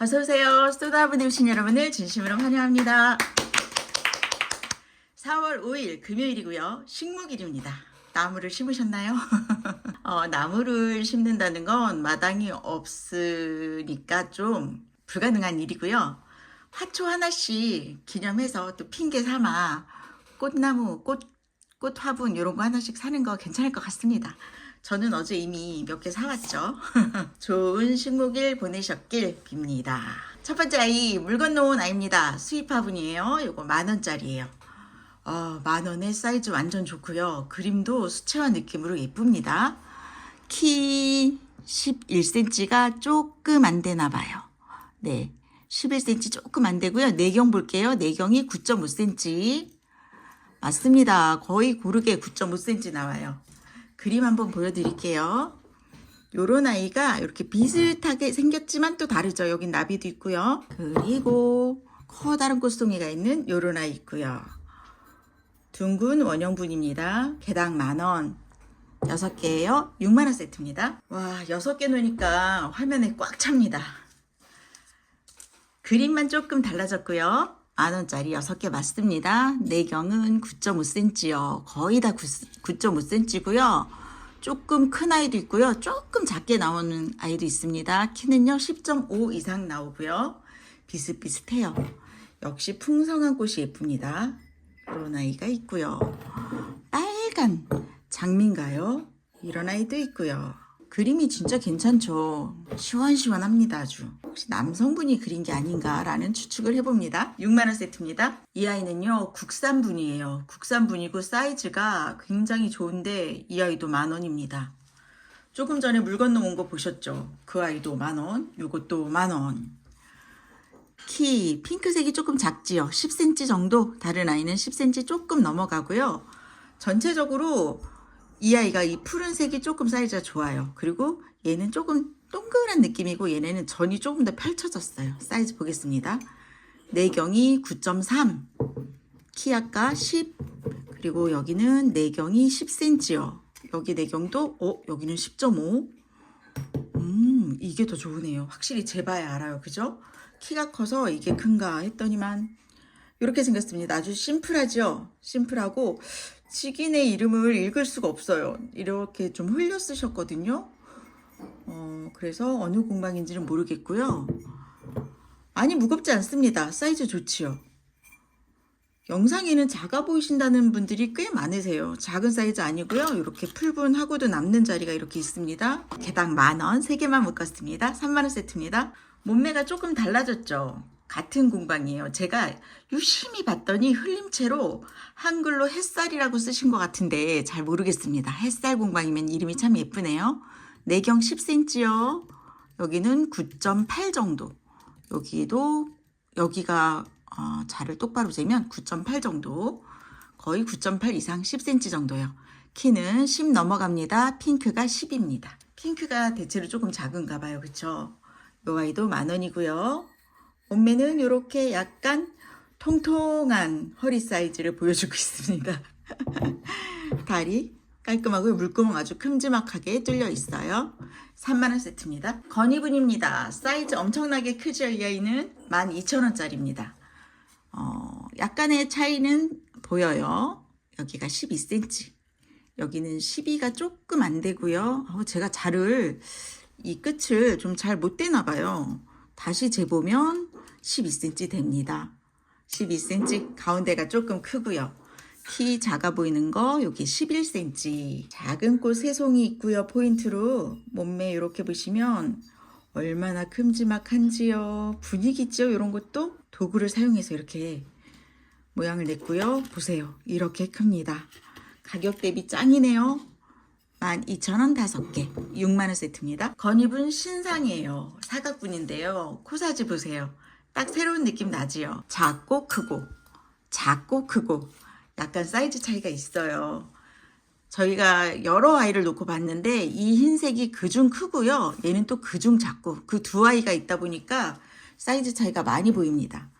어서오세요. 쏟아부에 오신 여러분을 진심으로 환영합니다. 4월 5일 금요일이고요. 식목일입니다. 나무를 심으셨나요? 어, 나무를 심는다는 건 마당이 없으니까 좀 불가능한 일이고요. 화초 하나씩 기념해서 또 핑계 삼아 꽃나무, 꽃, 꽃 화분 이런 거 하나씩 사는 거 괜찮을 것 같습니다. 저는 어제 이미 몇 개 사왔죠. 좋은 식목일 보내셨길 빕니다. 첫 번째 아이 물 건너온 아이입니다. 수입 화분이에요. 이거 만 원짜리예요. 어, 만 원에 사이즈 완전 좋고요. 그림도 수채화 느낌으로 예쁩니다. 키 11cm가 조금 안 되나 봐요. 네. 11cm 조금 안 되고요. 내경 볼게요. 내경이 9.5cm. 맞습니다. 거의 고르게 9.5cm 나와요. 그림 한번 보여드릴게요. 요런 아이가 이렇게 비슷하게 생겼지만 또 다르죠. 여긴 나비도 있고요. 그리고 커다란 꽃송이가 있는 요런 아이 있고요. 둥근 원형분입니다. 개당 만원. 6개예요. 6만원 세트입니다. 와, 6개 놓으니까 화면에 꽉 찹니다. 그림만 조금 달라졌고요. 만원짜리 6개 맞습니다. 내경은 9.5cm요. 거의 다 9.5cm고요. 조금 큰 아이도 있고요. 조금 작게 나오는 아이도 있습니다. 키는요, 10.5 이상 나오고요. 비슷비슷해요. 역시 풍성한 꽃이 예쁩니다. 이런 아이가 있고요. 빨간 장미인가요? 이런 아이도 있고요. 그림이 진짜 괜찮죠. 시원시원합니다, 아주. 혹시 남성분이 그린 게 아닌가라는 추측을 해봅니다. 6만원 세트입니다. 이 아이는요, 국산분이에요. 국산분이고 사이즈가 굉장히 좋은데 이 아이도 만원입니다. 조금 전에 물 건너 온 거 보셨죠? 그 아이도 만원, 요것도 만원. 키 핑크색이 조금 작지요. 10cm 정도. 다른 아이는 10cm 조금 넘어가고요. 전체적으로 이 아이가 이 푸른색이 조금 사이즈가 좋아요. 그리고 얘는 조금 동그란 느낌이고 얘네는 전이 조금 더 펼쳐졌어요. 사이즈 보겠습니다. 내경이 9.3, 키 아까 10, 그리고 여기는 내경이 10cm요. 여기 내경도 어 여기는 10.5. 음 이게 더 좋으네요. 확실히 재봐야 알아요. 그죠? 키가 커서 이게 큰가 했더니만 이렇게 생겼습니다. 아주 심플하죠? 심플하고 직인의 이름을 읽을 수가 없어요. 이렇게 좀 흘려 쓰셨거든요. 어, 그래서 어느 공방인지는 모르겠고요. 많이 무겁지 않습니다. 사이즈 좋지요. 영상에는 작아 보이신다는 분들이 꽤 많으세요. 작은 사이즈 아니고요. 이렇게 풀분하고도 남는 자리가 이렇게 있습니다. 개당 만원, 3개만 묶었습니다. 3만원 세트입니다. 몸매가 조금 달라졌죠. 같은 공방이에요. 제가 유심히 봤더니 흘림체로 한글로 햇살이라고 쓰신 것 같은데 잘 모르겠습니다. 햇살 공방이면 이름이 참 예쁘네요. 내경 10cm요. 여기는 9.8 정도. 여기도 여기가 어, 자를 똑바로 재면 9.8 정도. 거의 9.8 이상 10cm 정도요. 키는 10 넘어갑니다. 핑크가 10입니다. 핑크가 대체로 조금 작은가 봐요. 그쵸? 요 아이도 만 원이고요. 몸매는 이렇게 약간 통통한 허리 사이즈를 보여주고 있습니다. 다리 깔끔하고 물구멍 아주 큼지막하게 뚫려 있어요. 3만원 세트입니다. 건이분입니다. 사이즈 엄청나게 크죠? 이 아이는 12,000원짜리입니다. 어, 약간의 차이는 보여요. 여기가 12cm. 여기는 12가 조금 안 되고요. 어, 제가 자를 이 끝을 좀 잘못 대나 봐요. 다시 재보면 12cm 됩니다. 12cm 가운데가 조금 크고요. 키 작아 보이는 거 여기 11cm 작은 꽃세 송이 있고요. 포인트로 몸매 이렇게 보시면 얼마나 큼지막한지요. 분위기 있죠? 이런 것도 도구를 사용해서 이렇게 모양을 냈고요. 보세요. 이렇게 큽니다. 가격 대비 짱이네요. 12,000원 5개 6만원 세트입니다. 건입은 신상이에요. 사각분인데요. 코사지 보세요. 딱 새로운 느낌 나지요. 작고 크고 작고 크고 약간 사이즈 차이가 있어요. 저희가 여러 아이를 놓고 봤는데 이 흰색이 그중 크고요. 얘는 또 그중 작고 그 두 아이가 있다 보니까 사이즈 차이가 많이 보입니다.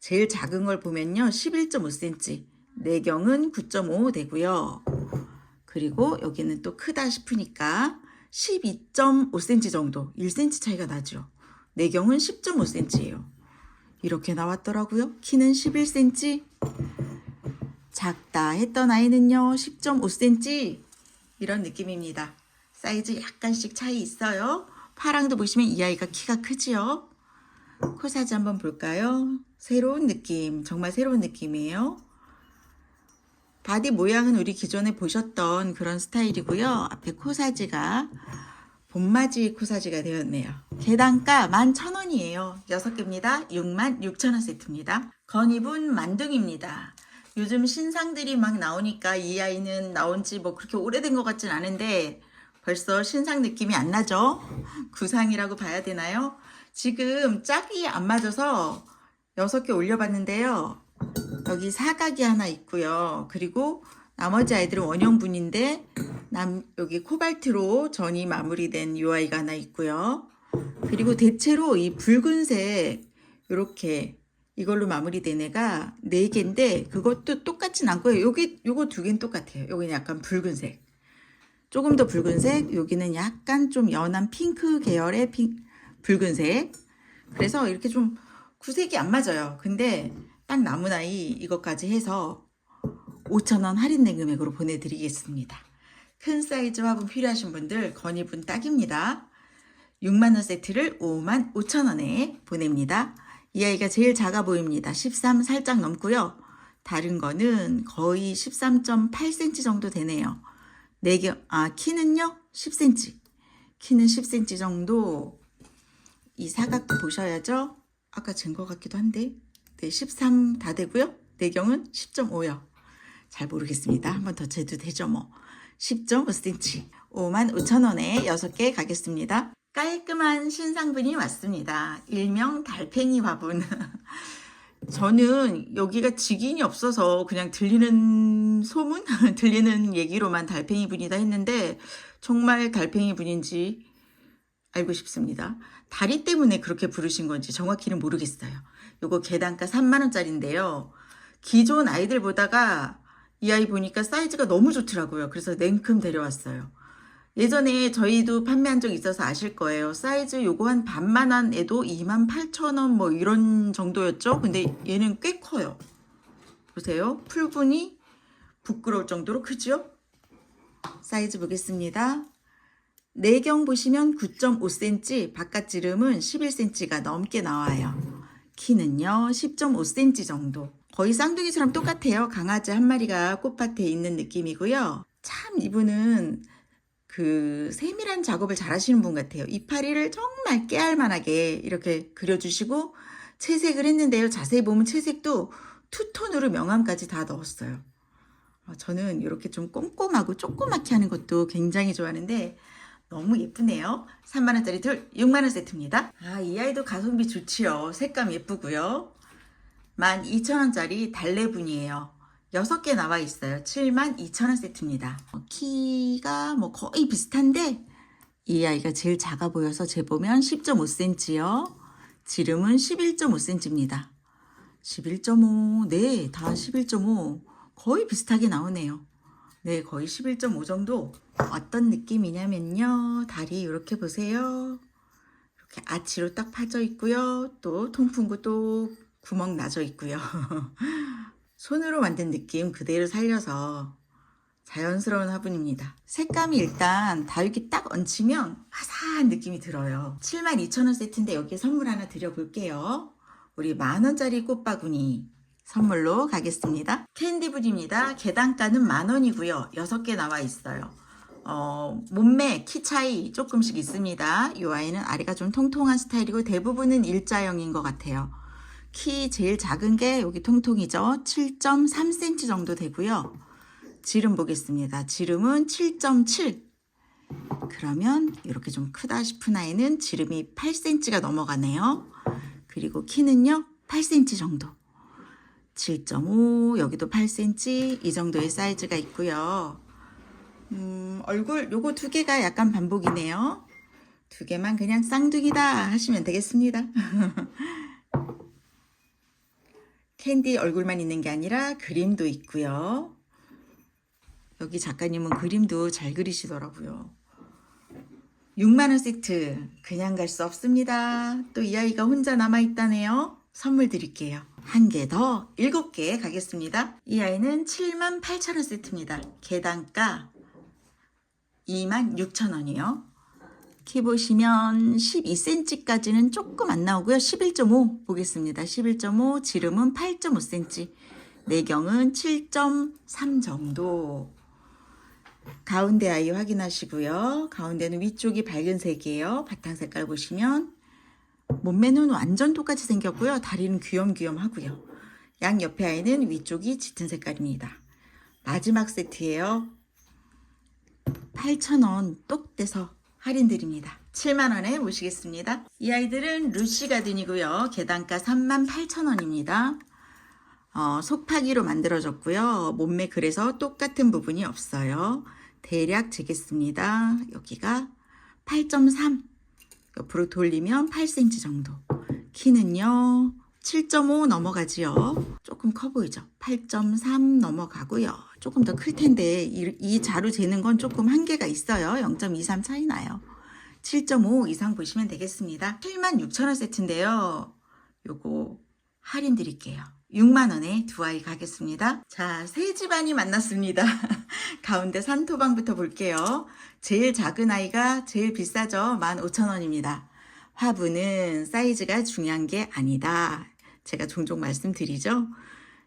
제일 작은 걸 보면요. 11.5cm, 내경은 9.5 되고요. 그리고 여기는 또 크다 싶으니까 12.5cm 정도, 1cm 차이가 나죠. 내경은 10.5cm예요. 이렇게 나왔더라고요. 키는 11cm. 작다 했던 아이는요, 10.5cm. 이런 느낌입니다. 사이즈 약간씩 차이 있어요. 파랑도 보시면 이 아이가 키가 크지요. 코 사지 한번 볼까요? 새로운 느낌, 정말 새로운 느낌이에요. 바디 모양은 우리 기존에 보셨던 그런 스타일이고요. 앞에 코 사지가 봄맞이 코사지가 되었네요. 개단가 11,000원이에요. 6개입니다. 66,000원 세트입니다. 건입은 만둥입니다. 요즘 신상들이 막 나오니까 이 아이는 나온 지 뭐 그렇게 오래된 것 같진 않은데 벌써 신상 느낌이 안 나죠? 구상이라고 봐야 되나요? 지금 짝이 안 맞아서 6개 올려봤는데요. 여기 사각이 하나 있고요. 그리고 나머지 아이들은 원형분인데 남 여기 코발트로 전이 마무리된 요 아이가 하나 있고요. 그리고 대체로 이 붉은색 이렇게 이걸로 마무리된 애가 네 개인데 그것도 똑같진 않고요. 여기 요거 두 개는 똑같아요. 여기는 약간 붉은색. 조금 더 붉은색, 여기는 약간 좀 연한 핑크 계열의 핑, 붉은색. 그래서 이렇게 좀 구색이 안 맞아요. 근데 딱 남은 아이 이것까지 해서 5,000원 할인된 금액으로 보내드리겠습니다. 큰 사이즈 화분 필요하신 분들 건의분 딱입니다. 6만원 세트를 5만 5천원에 보냅니다. 이 아이가 제일 작아 보입니다. 13 살짝 넘고요. 다른 거는 거의 13.8cm 정도 되네요. 네 개, 아, 키는요? 10cm. 키는 10cm 정도. 이 사각 보셔야죠? 아까 잰 것 같기도 한데. 네, 13 다 되고요. 내경은 10.5요. 잘 모르겠습니다. 한 번 더 재도 되죠, 뭐. 10.5cm. 5만 5천원에 6개 가겠습니다. 깔끔한 신상분이 왔습니다. 일명 달팽이 화분. 저는 여기가 직인이 없어서 그냥 들리는 소문? 들리는 얘기로만 달팽이 분이다 했는데 정말 달팽이 분인지 알고 싶습니다. 다리 때문에 그렇게 부르신 건지 정확히는 모르겠어요. 요거 개단가 3만원짜리인데요. 기존 아이들 보다가 이 아이 보니까 사이즈가 너무 좋더라고요. 그래서 냉큼 데려왔어요. 예전에 저희도 판매한 적 있어서 아실 거예요. 사이즈 요거 한 반만 한 애도 28,000원 뭐 이런 정도였죠. 근데 얘는 꽤 커요. 보세요. 풀분이 부끄러울 정도로 크죠? 사이즈 보겠습니다. 내경 보시면 9.5cm, 바깥 지름은 11cm가 넘게 나와요. 키는요, 10.5cm 정도. 거의 쌍둥이처럼 똑같아요. 강아지 한 마리가 꽃밭에 있는 느낌이고요. 참 이분은 그 세밀한 작업을 잘 하시는 분 같아요. 이파리를 정말 깨알만하게 이렇게 그려주시고 채색을 했는데요. 자세히 보면 채색도 투톤으로 명암까지 다 넣었어요. 어, 저는 이렇게 좀 꼼꼼하고 조그맣게 하는 것도 굉장히 좋아하는데 너무 예쁘네요. 3만원짜리 둘 6만원 세트입니다. 아, 이 아이도 가성비 좋지요. 색감 예쁘고요. 12,000원짜리 달래분이에요. 6개 나와 있어요. 72,000원 세트입니다. 어, 키가 뭐 거의 비슷한데 이 아이가 제일 작아 보여서 재보면 10.5cm요. 지름은 11.5cm입니다. 11.5, 네, 다 11.5. 거의 비슷하게 나오네요. 네, 거의 11.5 정도. 어떤 느낌이냐면요. 다리 이렇게 보세요. 이렇게 아치로 딱 파져 있고요. 또 통풍구 또 구멍 나져 있고요. 손으로 만든 느낌 그대로 살려서 자연스러운 화분입니다. 색감이 일단 다육이 딱 얹히면 화사한 느낌이 들어요. 72,000원 세트인데 여기에 선물 하나 드려볼게요. 우리 만원짜리 꽃바구니 선물로 가겠습니다. 캔디불입니다. 계단가는 만원이고요. 6개 나와 있어요. 어, 몸매, 키 차이 조금씩 있습니다. 이 아이는 아래가 좀 통통한 스타일이고 대부분은 일자형인 것 같아요. 키 제일 작은 게 여기 통통이죠. 7.3cm 정도 되고요. 지름 보겠습니다. 지름은 7.7. 그러면 이렇게 좀 크다 싶은 아이는 지름이 8cm가 넘어가네요. 그리고 키는요, 8cm 정도. 7.5, 여기도 8cm, 이 정도의 사이즈가 있고요. 음, 얼굴 요거 두 개가 약간 반복이네요. 두 개만 그냥 쌍둥이다 하시면 되겠습니다. 캔디 얼굴만 있는 게 아니라 그림도 있고요. 여기 작가님은 그림도 잘 그리시더라고요. 6만원 세트 그냥 갈 수 없습니다. 또 이 아이가 혼자 남아있다네요. 선물 드릴게요. 한 개 더, 일곱 개 가겠습니다. 이 아이는 7만 8천원 세트입니다. 개단가 2만 6천원이요. 키 보시면 12cm까지는 조금 안 나오고요. 11.5 보겠습니다. 11.5, 지름은 8.5cm, 내경은 7.3 정도. 가운데 아이 확인하시고요. 가운데는 위쪽이 밝은 색이에요. 바탕 색깔 보시면 몸매는 완전 똑같이 생겼고요. 다리는 귀염귀염 하고요. 양 옆에 아이는 위쪽이 짙은 색깔입니다. 마지막 세트예요. 8,000원 똑 떼서 할인드립니다. 7만원에 모시겠습니다. 이 아이들은 루시 가든이고요. 개단가 38,000원입니다. 어, 속파기로 만들어졌고요. 몸매 그래서 똑같은 부분이 없어요. 대략 재겠습니다. 여기가 8.3 옆으로 돌리면 8cm 정도. 키는요. 7.5 넘어가지요. 조금 커 보이죠? 8.3 넘어가고요. 조금 더 클 텐데 이, 이 자루 재는 건 조금 한계가 있어요. 0.23 차이 나요. 7.5 이상 보시면 되겠습니다. 76,000원 세트인데요. 요거 할인 드릴게요. 6만원에 두 아이 가겠습니다. 자, 세 집안이 만났습니다. 가운데 산토방부터 볼게요. 제일 작은 아이가 제일 비싸죠? 15,000원입니다. 화분은 사이즈가 중요한 게 아니다. 제가 종종 말씀드리죠.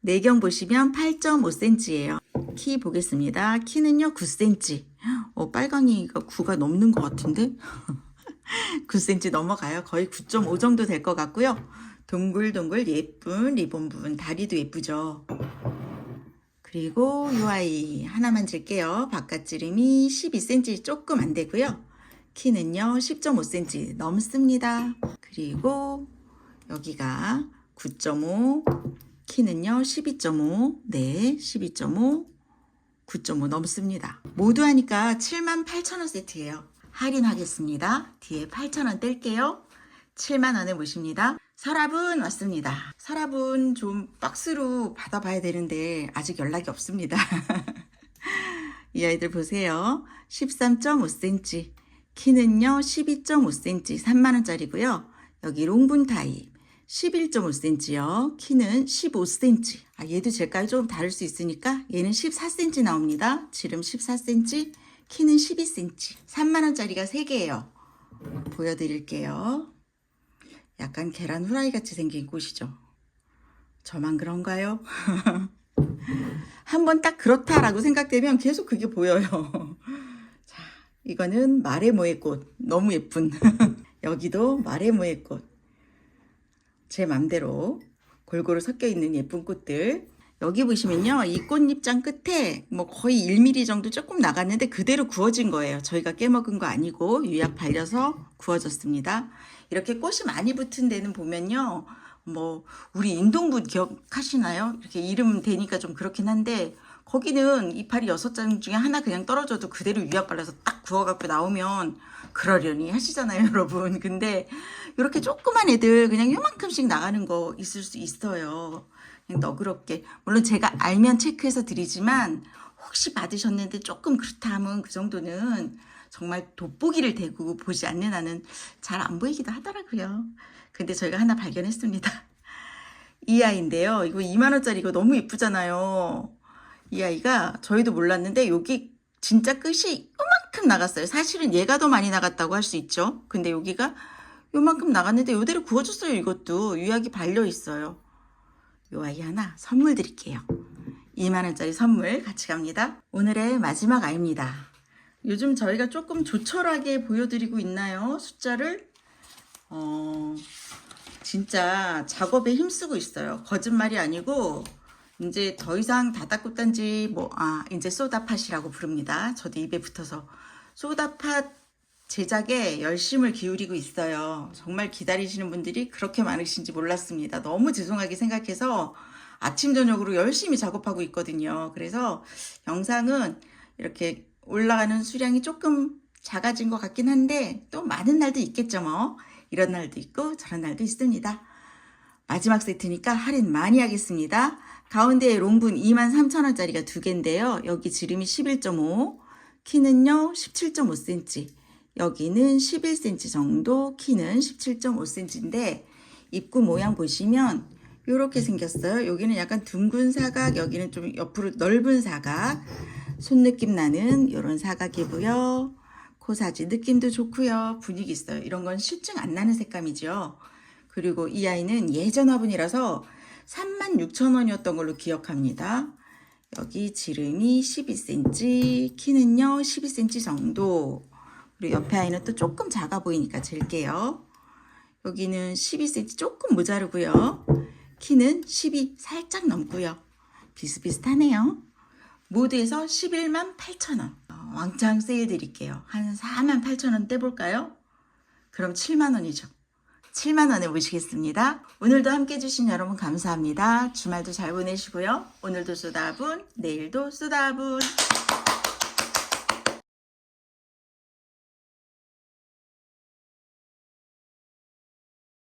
내경 보시면 8.5cm예요. 키 보겠습니다. 키는요 9cm. 어, 빨강이가 9가 넘는 것 같은데? 9cm 넘어가요. 거의 9.5 정도 될 것 같고요. 동글동글 예쁜 리본 부분 다리도 예쁘죠. 그리고 이 아이 하나만 질게요. 바깥지름이 12cm 조금 안 되고요. 키는요 10.5cm 넘습니다. 그리고 여기가 9.5 키는요 12.5 네 12.5 9.5 넘습니다. 모두 하니까 78,000원 세트예요. 할인하겠습니다. 뒤에 8,000원 뗄게요. 7만원에 모십니다. 서랍은 왔습니다. 서랍은 좀 박스로 받아봐야 되는데 아직 연락이 없습니다. 이 아이들 보세요. 13.5cm, 키는요 12.5cm, 3만원짜리고요. 여기 롱분 타입 11.5cm요. 키는 15cm. 아, 얘도 제가에 조금 다를 수 있으니까 얘는 14cm 나옵니다. 지름 14cm, 키는 12cm. 3만원짜리가 3개예요. 보여드릴게요. 약간 계란 후라이 같이 생긴 꽃이죠. 저만 그런가요? 한 번 딱 그렇다라고 생각되면 계속 그게 보여요. 자, 이거는 마레모의 꽃. 너무 예쁜. 여기도 마레모의 꽃. 제 맘대로 골고루 섞여 있는 예쁜 꽃들. 여기 보시면요. 이 꽃잎장 끝에 뭐 거의 1mm 정도 조금 나갔는데 그대로 구워진 거예요. 저희가 깨먹은 거 아니고 유약 발려서 구워졌습니다. 이렇게 꽃이 많이 붙은 데는 보면요. 뭐 우리 인동부 기억하시나요? 이렇게 이름 되니까 좀 그렇긴 한데 거기는 이파리 여섯 장 중에 하나 그냥 떨어져도 그대로 유약 발라서 딱 구워갖고 나오면 그러려니 하시잖아요, 여러분. 근데 이렇게 조그만 애들 그냥 요만큼씩 나가는 거 있을 수 있어요. 그냥 너그럽게. 물론 제가 알면 체크해서 드리지만 혹시 받으셨는데 조금 그렇다 하면 그 정도는 정말 돋보기를 대고 보지 않는 한은 잘 안 보이기도 하더라고요. 근데 저희가 하나 발견했습니다. 이 아이인데요. 이거 2만원짜리 이거 너무 예쁘잖아요. 이 아이가 저희도 몰랐는데 여기 진짜 끝이 요만큼 나갔어요. 사실은 얘가 더 많이 나갔다고 할 수 있죠. 근데 여기가 요만큼 나갔는데 요대로 구워줬어요. 이것도 유약이 발려 있어요. 요 아이 하나 선물 드릴게요. 2만원짜리 선물 같이 갑니다. 오늘의 마지막 아이입니다. 요즘 저희가 조금 조촐하게 보여드리고 있나요? 숫자를? 어, 진짜 작업에 힘쓰고 있어요. 거짓말이 아니고, 이제 더 이상 다다꽃단지, 뭐, 아, 이제 소다팟이라고 부릅니다. 저도 입에 붙어서. 소다팟 제작에 열심을 기울이고 있어요. 정말 기다리시는 분들이 그렇게 많으신지 몰랐습니다. 너무 죄송하게 생각해서 아침, 저녁으로 열심히 작업하고 있거든요. 그래서 영상은 이렇게 올라가는 수량이 조금 작아진 것 같긴 한데 또 많은 날도 있겠죠 뭐 이런 날도 있고 저런 날도 있습니다 마지막 세트니까 할인 많이 하겠습니다 가운데에 롱분 23,000원짜리가 두 개인데요 여기 지름이 11.5 키는요 17.5cm 여기는 11cm 정도, 키는 17.5cm인데 입구 모양 보시면 이렇게 생겼어요. 여기는 약간 둥근 사각, 여기는 좀 옆으로 넓은 사각. 손 느낌 나는 이런 사각이고요. 코사지 느낌도 좋고요. 분위기 있어요. 이런 건 실증 안 나는 색감이죠. 그리고 이 아이는 예전 화분이라서 36,000원이었던 걸로 기억합니다. 여기 지름이 12cm, 키는요 12cm 정도. 그리고 옆에 아이는 또 조금 작아 보이니까 jer게요. 여기는 12cm 조금 모자르고요. 키는 12 살짝 넘고요. 비슷비슷하네요. 모두에서 11만 8천원. 어, 왕창 세일 드릴게요. 한 4만 8천원 떼볼까요? 그럼 7만 원이죠. 7만 원에 모시겠습니다. 오늘도 함께 해주신 여러분 감사합니다. 주말도 잘 보내시고요. 오늘도 쏘다분, 내일도 쏘다분.